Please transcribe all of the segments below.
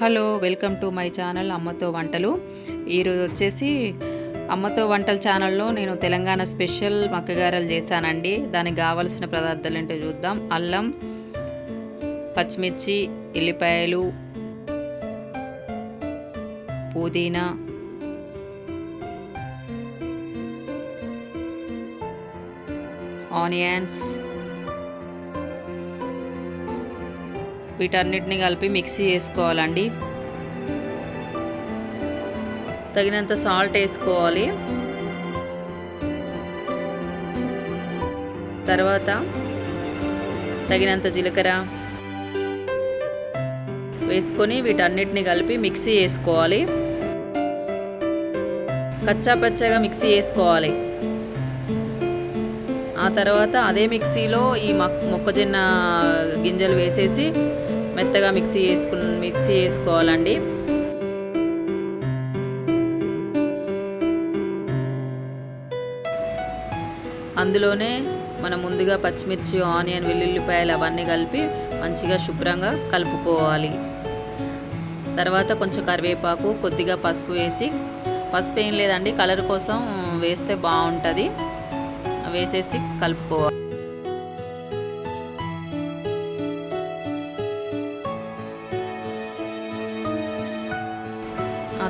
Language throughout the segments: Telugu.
Hello welcome to my channel అమ్మతో వంటలు. ఈరోజు వచ్చేసి అమ్మతో వంటల ఛానల్లో నేను తెలంగాణ స్పెషల్ మక్కగారలు చేశానండి. దానికి కావలసిన పదార్థాలు ఏంటో చూద్దాం. అల్లం పచ్చిమిర్చి ఎల్లిపాయలు పుదీనా ఆనియన్స్ వీటన్నిటిని కలిపి మిక్సీ వేసుకోవాలండి తగినంత సాల్ట్ వేసుకోవాలి. తర్వాత తగినంత జీలకర్ర వేసుకొని వీటన్నిటిని కలిపి మిక్సీ వేసుకోవాలి. కచ్చా పచ్చగా మిక్సీ వేసుకోవాలి. ఆ తర్వాత అదే మిక్సీలో ఈ మొక్కజొన్న గింజలు వేసేసి మెత్తగా మిక్సీ చేసుకు మిక్సీ వేసుకోవాలండి అందులోనే మనం ముందుగా పచ్చిమిర్చి ఆనియన్ వెల్లుల్లిపాయలు అవన్నీ కలిపి మంచిగా శుభ్రంగా కలుపుకోవాలి. తర్వాత కొంచెం కరివేపాకు కొద్దిగా పసుపు వేసి పసుపు ఏం లేదండి కలర్ కోసం వేస్తే బాగుంటుంది. వేసేసి కలుపుకోవాలి.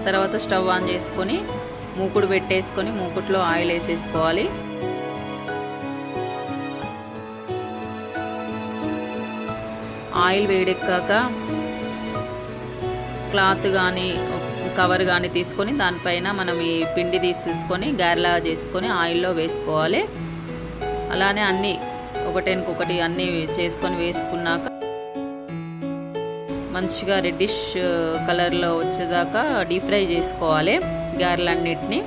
తర్వాత స్టవ్ ఆన్ చేసుకొని మూకుడు పెట్టేసుకొని మూకుట్లో ఆయిల్ వేసేసుకోవాలి. ఆయిల్ వేడెక్కాక క్లాత్ కానీ కవర్ కానీ తీసుకొని దానిపైన మనం ఈ పిండి తీసేసుకొని గారెలా చేసుకొని ఆయిల్లో వేసుకోవాలి. అలానే అన్నీ ఒకటేనకొకటి అన్నీ చేసుకొని వేసుకున్నాక మంచిగా రెడ్డిష్ కలర్లో uh, వచ్చేదాకా డీప్ ఫ్రై చేసుకోవాలి గారెలన్నిటిని.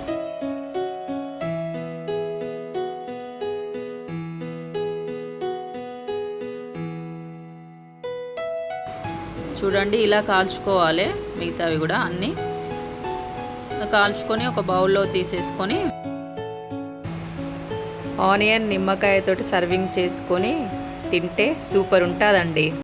చూడండి ఇలా కాల్చుకోవాలి మిగతావి కూడా అన్నీ. కాల్చుకొని ఒక బౌల్లో తీసేసుకొని ఆనియన్ నిమ్మకాయతోటి సర్వింగ్ చేసుకొని తింటే సూపర్ ఉంటుందండి.